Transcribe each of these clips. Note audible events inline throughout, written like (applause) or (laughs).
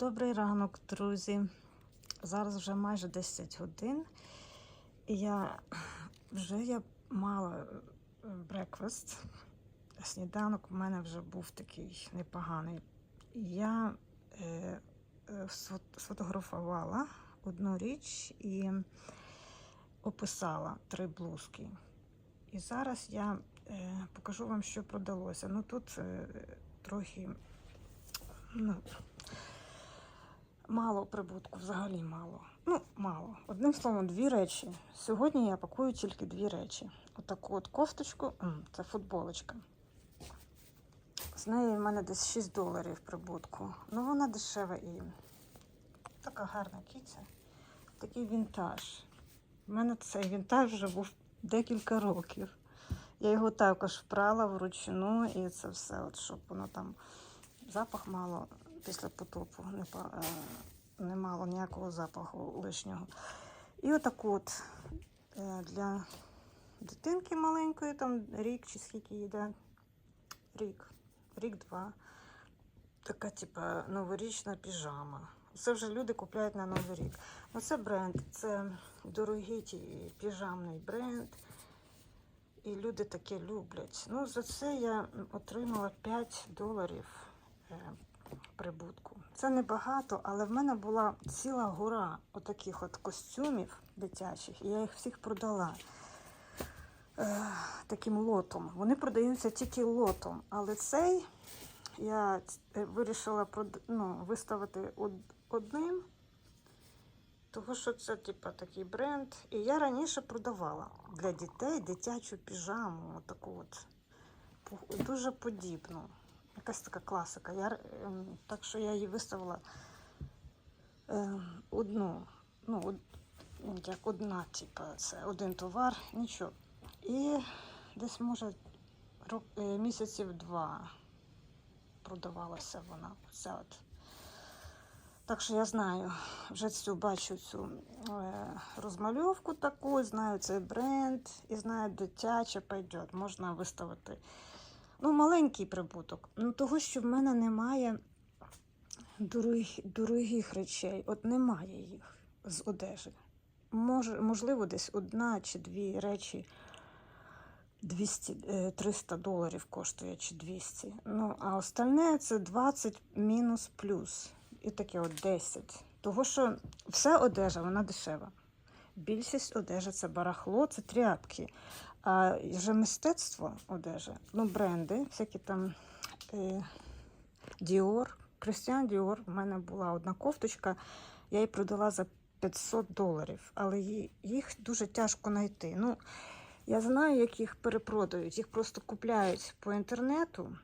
Добрий ранок, друзі. Зараз вже майже 10 годин. Я вже я мала брекфаст. Сніданок у мене вже був такий непоганий. Я е, е, сфотографувала одну річ і описала три блузки. І зараз я е, покажу вам, що продалося. Ну тут е, трохи ну, мало прибутку, взагалі мало. Ну, мало. Одним словом, дві речі. Сьогодні я пакую тільки дві речі. Отаку от кофточку, це футболочка. З неї в мене десь 6 доларів прибутку. Ну, вона дешева і така гарна кіця. Такий вінтаж. У мене цей вінтаж вже був декілька років. Я його також впрала вручну, і це все, от, щоб воно там запах мало після потопу, не, е, не мало ніякого запаху лишнього. І отаку от е, для дитинки маленької, там рік чи скільки йде. Рік, рік-два. Така, типа, новорічна піжама. Це вже люди купляють на Новий рік. Ну, це бренд, це дорогий піжамний бренд. І люди таке люблять. Ну, за це я отримала 5 доларів е, прибутку. Це небагато, але в мене була ціла гора отаких от костюмів дитячих, і я їх всіх продала е, таким лотом. Вони продаються тільки лотом, але цей я е, вирішила ну, виставити одним. Того, що це типа такий бренд. І я раніше продавала для дітей дитячу піжаму, отаку от дуже подібну. Якась така класика. Я, ем, так що я її виставила ем, одну. Ну, од, ну, як одна, типа, це один товар, нічого. І десь, може, рок, е, місяців два продавалася вона. Ця от. Так що я знаю, вже цю бачу цю е, розмальовку таку, знаю цей бренд і знаю, дитяче пойде, можна виставити. Ну, маленький прибуток. Ну, того, що в мене немає дорогих, дорогих речей. От немає їх з одежі. Може, можливо, десь одна чи дві речі 200, е, 300 доларів коштує чи 200. Ну, а остальне це 20 мінус плюс. І таке от 10. Того, що вся одежа, вона дешева. Більшість одежі це барахло, це тряпки. А вже мистецтво одежі, ну, бренди, всякі там е, Dior, Christian Dior. У мене була одна кофточка, я її продала за 500 доларів, але їх дуже тяжко знайти. Ну, я знаю, як їх перепродають. Їх просто купляють по інтернету,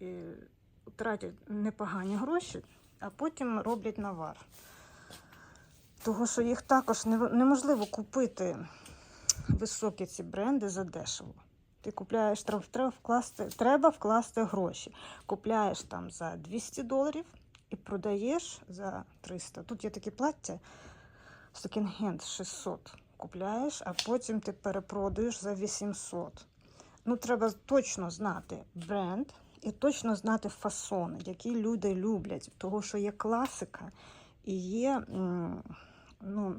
і тратять непогані гроші, а потім роблять навар. Того, що їх також неможливо купити високі ці бренди за дешево. Ти купляєш, треба, вкласти, треба вкласти гроші. Купляєш там за 200 доларів і продаєш за 300. Тут є такі плаття, секонд-хенд 600 купляєш, а потім ти перепродаєш за 800. Ну, треба точно знати бренд і точно знати фасони, які люди люблять. Того, що є класика і є, ну,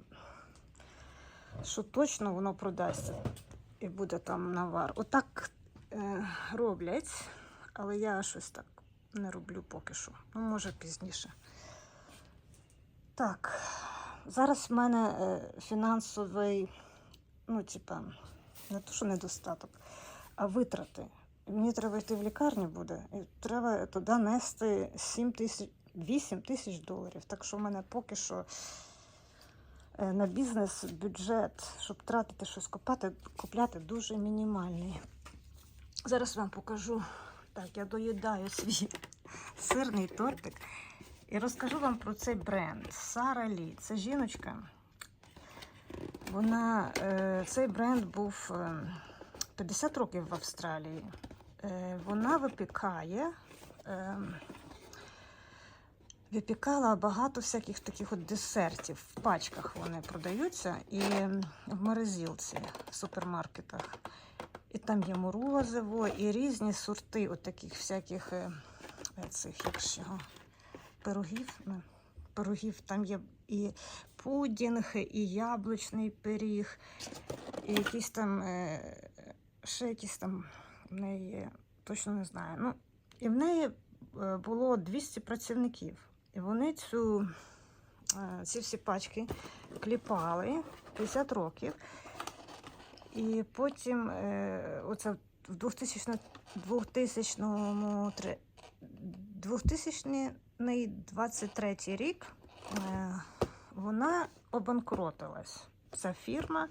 що точно воно продасться і буде там навар. Отак е, роблять, але я щось так не роблю поки що. Ну, може, пізніше. Так, зараз в мене е, фінансовий, ну, типа, не то, що недостаток, а витрати. Мені треба йти в лікарню буде, і треба туди нести 7 тисяч, 8 тисяч доларів. Так що в мене поки що на бізнес бюджет, щоб тратити щось купати, купляти дуже мінімальний. Зараз вам покажу. Так, я доїдаю свій (laughs) сирний тортик і розкажу вам про цей бренд Сара Лі. Це жіночка. Вона, е, цей бренд був е, 50 років в Австралії. Е, вона випікає. Випікала багато всяких таких от десертів. В пачках вони продаються і в морозилці в супермаркетах. І там є морозиво, і різні сорти от таких всяких е, цих, як ж його, пирогів. Ну, Пирогів там є і пудінг, і яблучний пиріг, і якісь там е, ще якісь там в неї точно не знаю. Ну, і в неї е, було 200 працівників. І вони цю, е, ці всі пачки кліпали 50 років. І потім, е, оце в 2000, 2000, 2023 рік е, вона обанкротилась. Ця фірма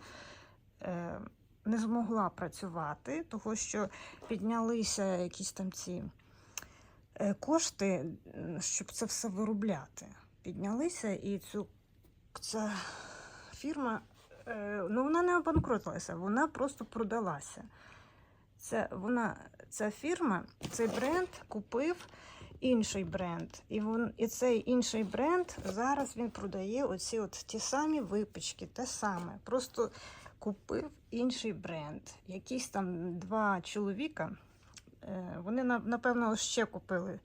не змогла працювати, тому що піднялися якісь там ці кошти, щоб це все виробляти. Піднялися і цю ця фірма, е, ну вона не обанкротилася, вона просто продалася. Це вона, ця фірма, цей бренд купив інший бренд. І, він, і цей інший бренд зараз він продає оці от ті самі випічки, те саме. Просто купив інший бренд. Якісь там два чоловіка. Е, Вони на- напевно ще купили.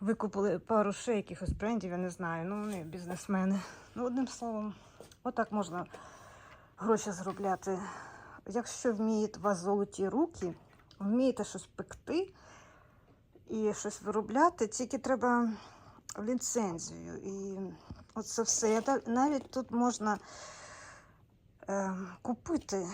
Викупили пару ще якихось брендів, я не знаю. Ну, вони бізнесмени. Ну, одним словом, отак можна гроші заробляти. Якщо вміють у вас золоті руки, вмієте щось пекти і щось виробляти, тільки треба ліцензію. І оце все. Навіть тут можна е, купити.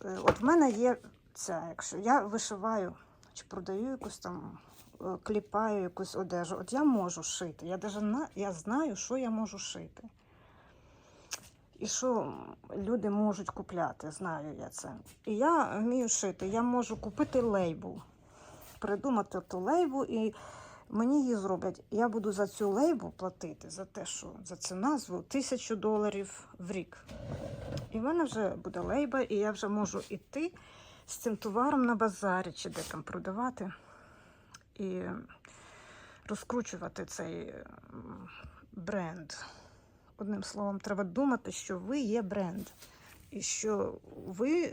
От в мене є ця, якщо я вишиваю чи продаю якусь там, е, кліпаю якусь одежу, от я можу шити. Я даже на, я знаю, що я можу шити. І що люди можуть купляти, знаю я це. І я вмію шити. Я можу купити лейбл, придумати ту лейбу, і мені її зроблять. Я буду за цю лейбу платити за те, що за цю назву тисячу доларів в рік. І в мене вже буде лейба, і я вже можу йти з цим товаром на базарі чи де там продавати і розкручувати цей бренд. Одним словом, треба думати, що ви є бренд, і що ви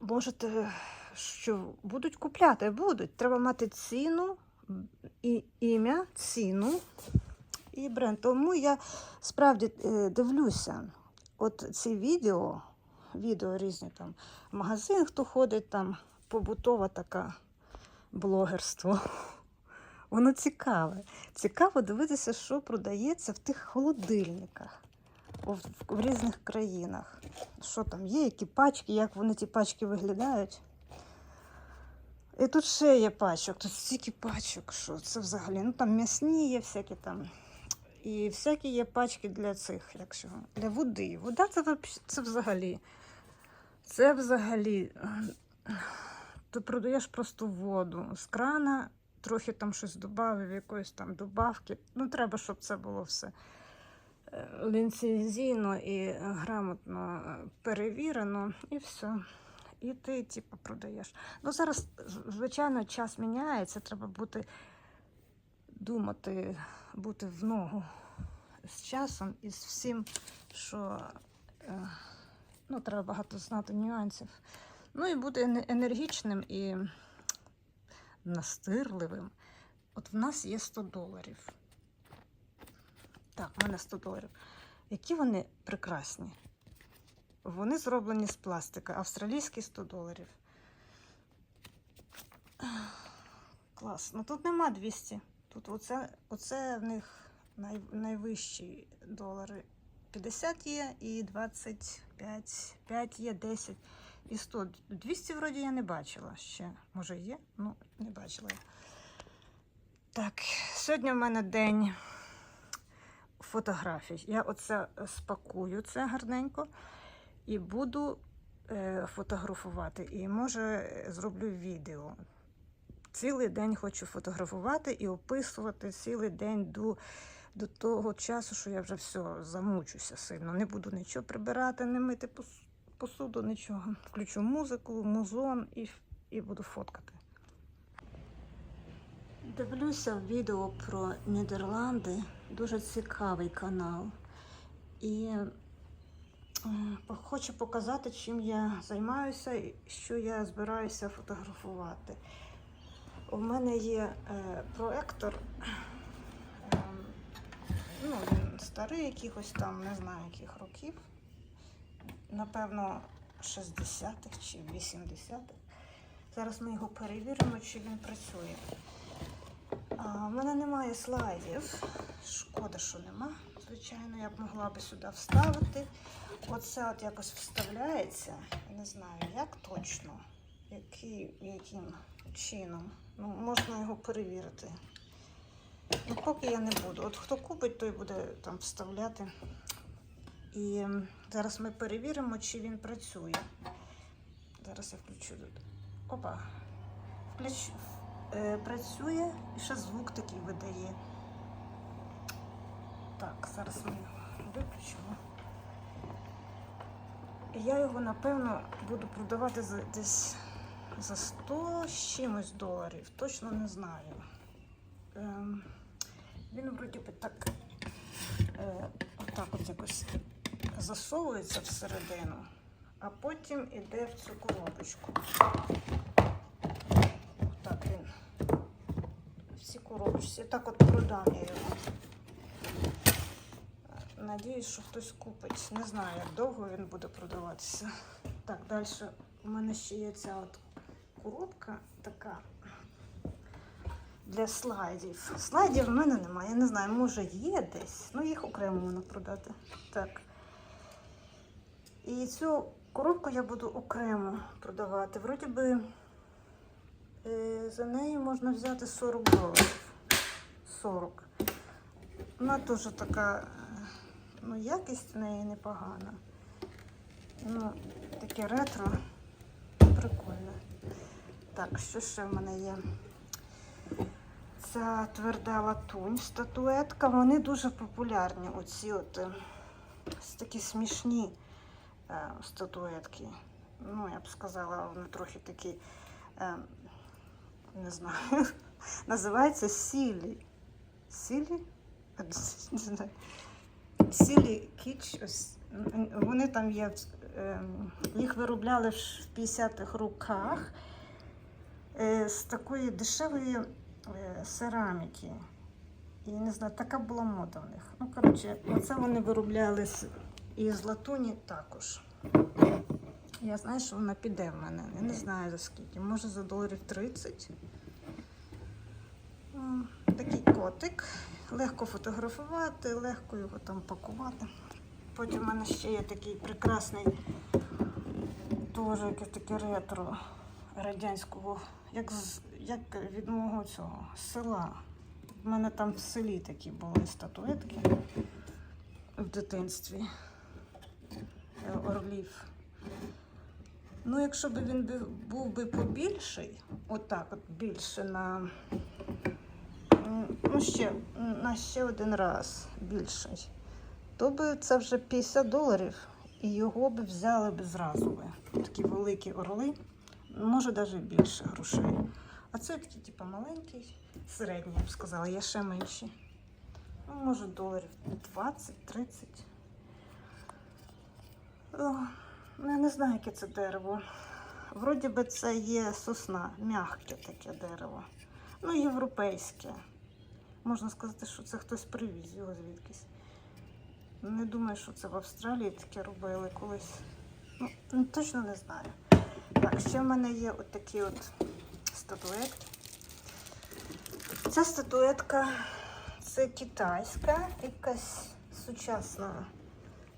можете, що будуть купляти, будуть. Треба мати ціну, і ім'я, ціну і бренд. Тому я справді е, дивлюся, от ці відео, відео різні там магазин, хто ходить, там побутова така блогерство. (laughs) Воно цікаве. Цікаво дивитися, що продається в тих холодильниках в, різних країнах. Що там є, які пачки, як вони ті пачки виглядають. І тут ще є пачок, тут стільки пачок, що це взагалі. Ну там м'ясні є всякі там. І всякі є пачки для цих, як що, для води. Вода це, це взагалі. Це взагалі. Ти продаєш просто воду з крана, трохи там щось додав, якоїсь там добавки. Ну, треба, щоб це було все е, ліцензійно і грамотно е, перевірено, і все. І ти, типу, продаєш. Ну, зараз, звичайно, час міняється, треба бути, думати, бути в ногу з часом і з всім, що е, ну, треба багато знати нюансів. Ну і бути енергічним і настирливим. От в нас є 100 доларів. Так, в мене 100 доларів. Які вони прекрасні. Вони зроблені з пластика. Австралійські 100 доларів. Клас. Ну тут нема 200. Тут оце, оце в них най, найвищі долари. 50 є і 25, 5 є, 10 і 100. 200 вроді я не бачила ще. Може є? Ну, не бачила я. Так, сьогодні в мене день фотографій. Я оце спакую це гарненько і буду е, фотографувати. І може зроблю відео. Цілий день хочу фотографувати і описувати цілий день до, до того часу, що я вже все замучуся сильно. Не буду нічого прибирати, не мити посуду, нічого. Включу музику, музон і, і буду фоткати. Дивлюся відео про Нідерланди. Дуже цікавий канал. І е, хочу показати, чим я займаюся і що я збираюся фотографувати. У мене є е, проектор. Ну, старий якихось там, не знаю яких років. Напевно, 60-х чи 80-х. Зараз ми його перевіримо, чи він працює. А, в мене немає слайдів. Шкода, що нема. Звичайно, я б могла би сюди вставити. Оце от якось вставляється. Не знаю, як точно, який, яким чином. Ну, можна його перевірити. Ну, поки я не буду. От хто купить, той буде там вставляти. І зараз ми перевіримо, чи він працює. Зараз я включу тут. Опа. Включ... Е, працює і ще звук такий видає. Так, зараз ми виключимо. Я його, напевно, буду продавати за десь за 100 з чимось доларів. Точно не знаю. Ем, він вроді би так, е, отак от якось засовується всередину, а потім іде в цю коробочку. Так він в цій коробочці. Так от продам я його. Надіюсь, що хтось купить. Не знаю, як довго він буде продаватися. Так, далі у мене ще є ця от коробка така для слайдів. Слайдів в мене немає. Я не знаю, може є десь. Ну, їх окремо можна продати. Так. І цю коробку я буду окремо продавати. Вроді би е, за неї можна взяти 40 доларів. 40. Вона теж така, е, ну, якість в неї непогана. Ну, таке ретро. Прикольно. Так, що ще в мене є? Ця тверда латунь, статуетка. Вони дуже популярні. Оці от е, такі смішні е, статуетки. Ну, я б сказала, вони трохи такі, е, не знаю, (laughs) називається сілі. Сілі? Не знаю. Сілі кіч. Ось, Вони там є, їх виробляли в 50-х роках з такої дешевої е, кераміки. І не знаю, така була мода в них. Ну, коротше, оце вони виробляли з, і з латуні також. Я знаю, що вона піде в мене. Я не знаю за скільки. Може за доларів 30. Такий котик. Легко фотографувати, легко його там пакувати. Потім в мене ще є такий прекрасний, теж якесь таке ретро радянського, як, як від мого цього села. У мене там в селі такі були статуетки в дитинстві. Е, Орлів. Ну, якщо б він був би побільший, отак от більше на, ну, ще, на ще один раз більший, то би це вже 50 доларів, і його б взяли б зразу. Такі великі орли, може навіть більше грошей. А це такий, типу, маленький, середній, я б сказала, є ще менші. Ну, може, доларів 20-30. Ну, я не знаю, яке це дерево. Вроді би це є сосна, м'яке таке дерево. Ну, європейське. Можна сказати, що це хтось привіз його звідкись. Не думаю, що це в Австралії таке робили колись. Ну, точно не знаю. Так, ще в мене є от такі от статуетки. Ця статуетка це китайська, якась сучасна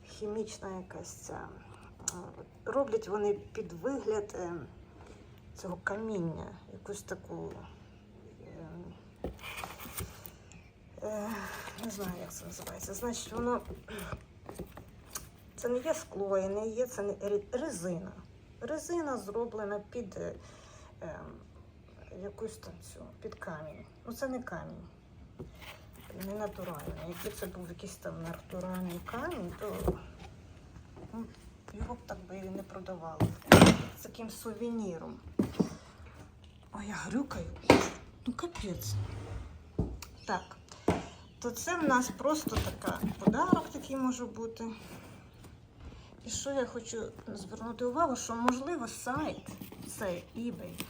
хімічна якась ця. Роблять вони під вигляд е, цього каміння, якусь таку. е, е, Не знаю, як це називається. Значить, воно це не є скло, і не є це не резина. Резина зроблена під якусь там цю, під камінь. Ну це не камінь. Не натуральний. Якби це був якийсь там натуральний камінь, то ну, його б так би і не продавали. З таким сувеніром. Ой, я грюкаю. Ну капець. Так. То це в нас просто така подарок такий може бути. І що я хочу звернути увагу, що можливо сайт, цей eBay,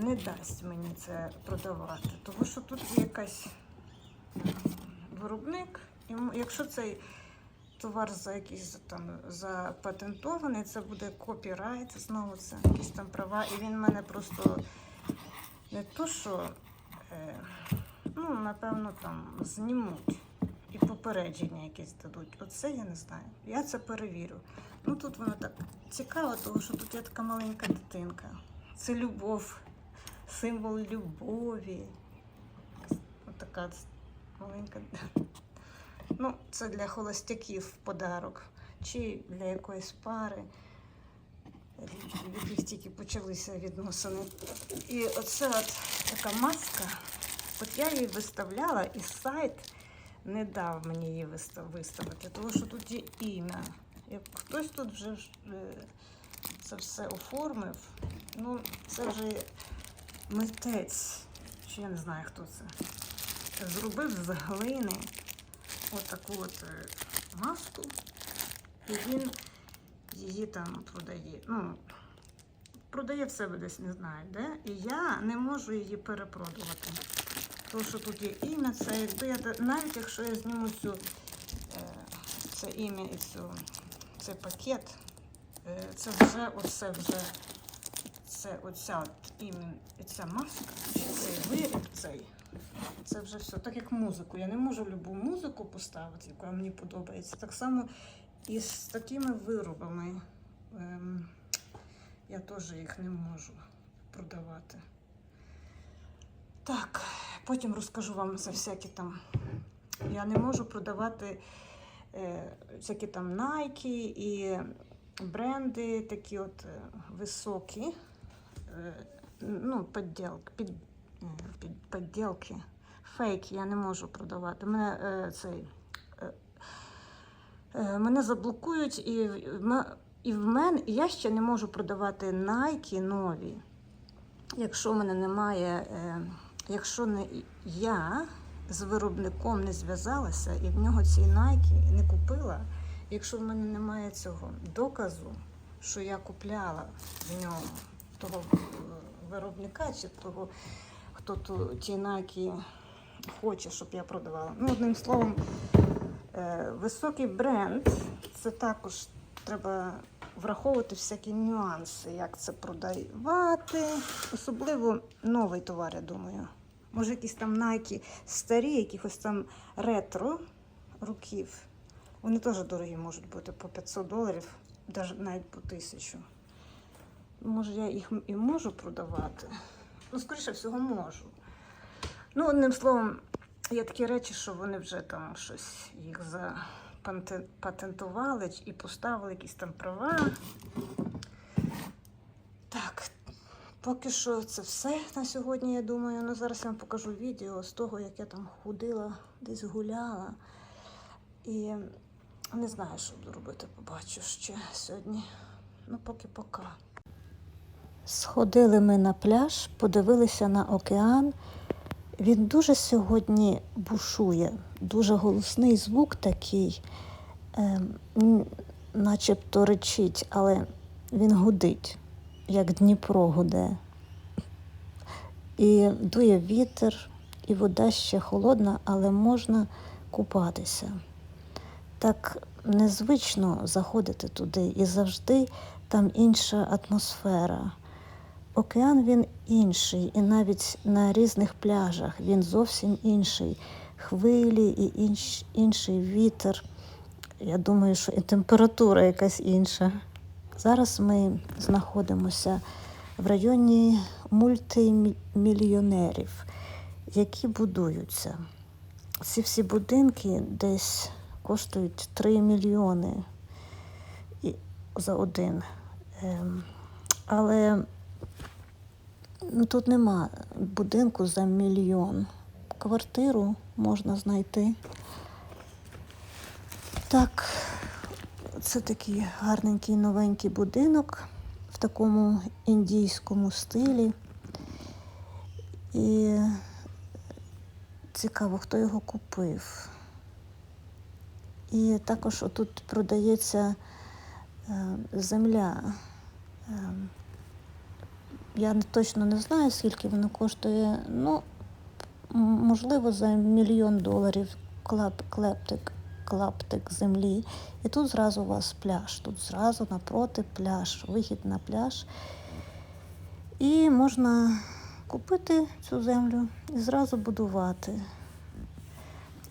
не дасть мені це продавати. Тому що тут є якась е, виробник. І якщо цей товар за якийсь там запатентований, це буде копірайт, знову це якісь там права, і він мене просто не то, що е, ну, напевно, там знімуть і попередження якесь дадуть. Оце я не знаю. Я це перевірю. Ну тут воно так цікаво, тому що тут є така маленька дитинка. Це любов, символ любові. Отака маленька. Ну, це для холостяків подарок. Чи для якоїсь пари, в яких тільки почалися відносини. І оце от така маска. От я її виставляла, і сайт не дав мені її виставити, тому що тут є ім'я. Як хтось тут вже е, це все оформив, ну це вже митець, чи я не знаю хто це. Зробив з глини отаку от е, маску, і він її там продає. Ну, продає в себе десь, не знаю, де. І я не можу її перепродувати. Тому що тут є ім'я, це якби я навіть якщо я зніму цю е, це ім'я і цю, цей пакет, е, це вже оце вже це оця от ця маска, цей виріб цей. Це вже все. Так як музику. Я не можу любу музику поставити, яка мені подобається. Так само і з такими виробами. Ем, я теж їх не можу продавати. Так, потім розкажу вам за всякі там. Я не можу продавати е, всякі там Nike і бренди такі от е, високі. Е, ну, підділки, під, під, підділки. Фейки я не можу продавати. Мене е, цей. Е, е, мене заблокують і, і в мене я ще не можу продавати Nike нові. Якщо в мене немає, е, якщо не я з виробником не зв'язалася і в нього ці Nike не купила, якщо в мене немає цього доказу, що я купляла в нього того е, виробника чи того, хто ту, ті хоче, щоб я продавала. Ну, одним словом, е, високий бренд це також треба враховувати всякі нюанси, як це продавати. Особливо новий товар, я думаю. Може, якісь там Nike старі, якихось там ретро руків. Вони теж дорогі можуть бути по 500 доларів, навіть по 1000. Може, я їх і можу продавати. Ну, скоріше всього, можу. Ну, одним словом, є такі речі, що вони вже там щось їх запатентували і поставили якісь там права. Так, поки що це все на сьогодні, я думаю. Ну, зараз я вам покажу відео з того, як я там ходила, десь гуляла. І не знаю, що буду робити, побачу ще сьогодні. Ну, поки пока. Сходили ми на пляж, подивилися на океан. Він дуже сьогодні бушує, дуже голосний звук такий, м, начебто речить, але він гудить, як Дніпро гуде. І дує вітер, і вода ще холодна, але можна купатися. Так незвично заходити туди, і завжди там інша атмосфера. Океан він інший, і навіть на різних пляжах він зовсім інший. Хвилі і інш, інший вітер. Я думаю, що і температура якась інша. Зараз ми знаходимося в районі мультимільйонерів, які будуються. Ці всі будинки десь коштують 3 мільйони за один. Ем, Але Тут нема будинку за мільйон. Квартиру можна знайти. Так, це такий гарненький новенький будинок в такому індійському стилі. І цікаво, хто його купив. І також отут продається е, земля. Я точно не знаю, скільки воно коштує. Ну, можливо, за мільйон доларів клап, клептик, клаптик землі. І тут зразу у вас пляж. Тут зразу напроти пляж, вихід на пляж. І можна купити цю землю і зразу будувати.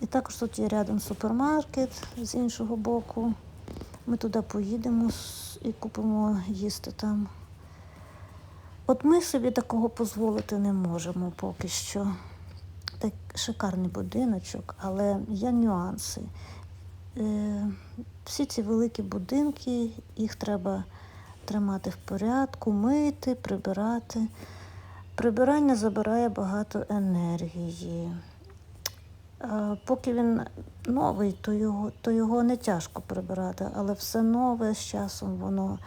І також тут є рядом супермаркет з іншого боку. Ми туди поїдемо і купимо їсти там. От ми собі такого дозволити не можемо поки що. Так шикарний будиночок, але є нюанси. Е, всі ці великі будинки, їх треба тримати в порядку, мити, прибирати. Прибирання забирає багато енергії. Е, Поки він новий, то його, то його не тяжко прибирати, але все нове з часом воно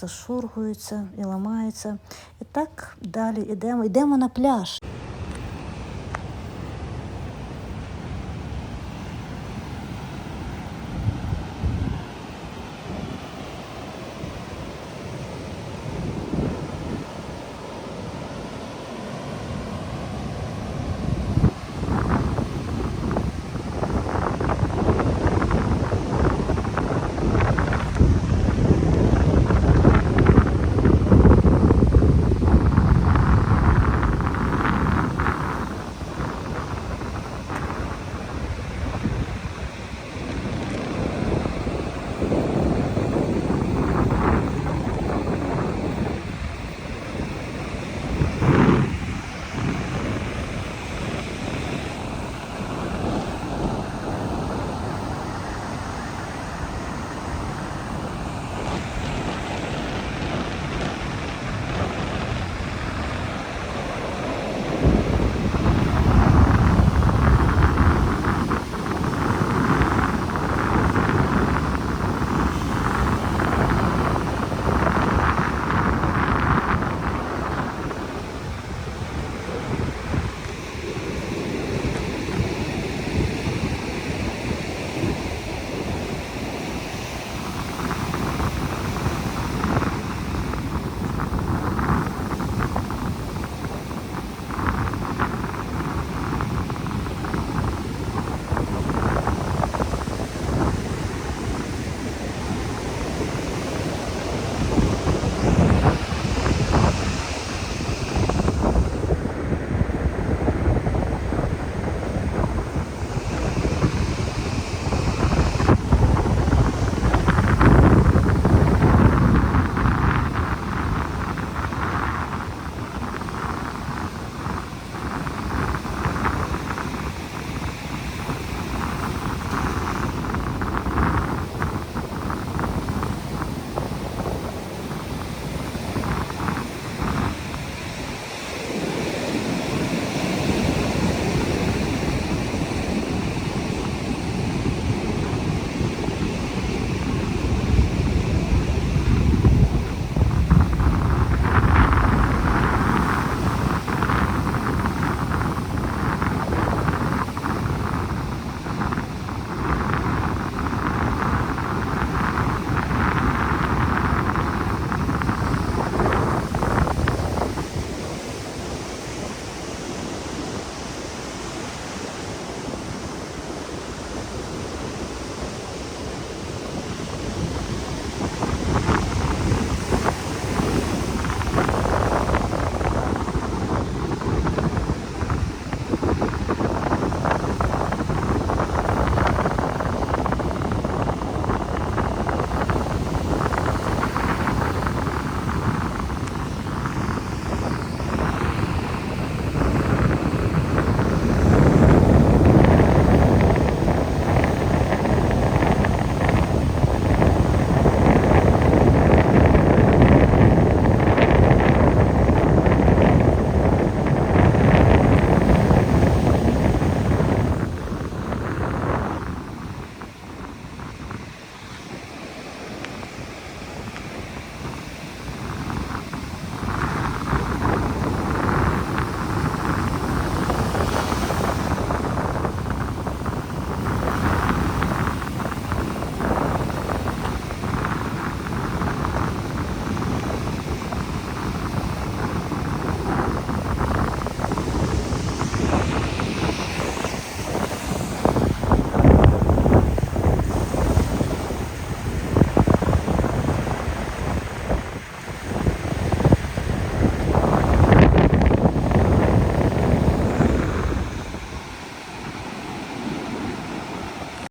зашургується і ламається. І так далі йдемо. Йдемо на пляж.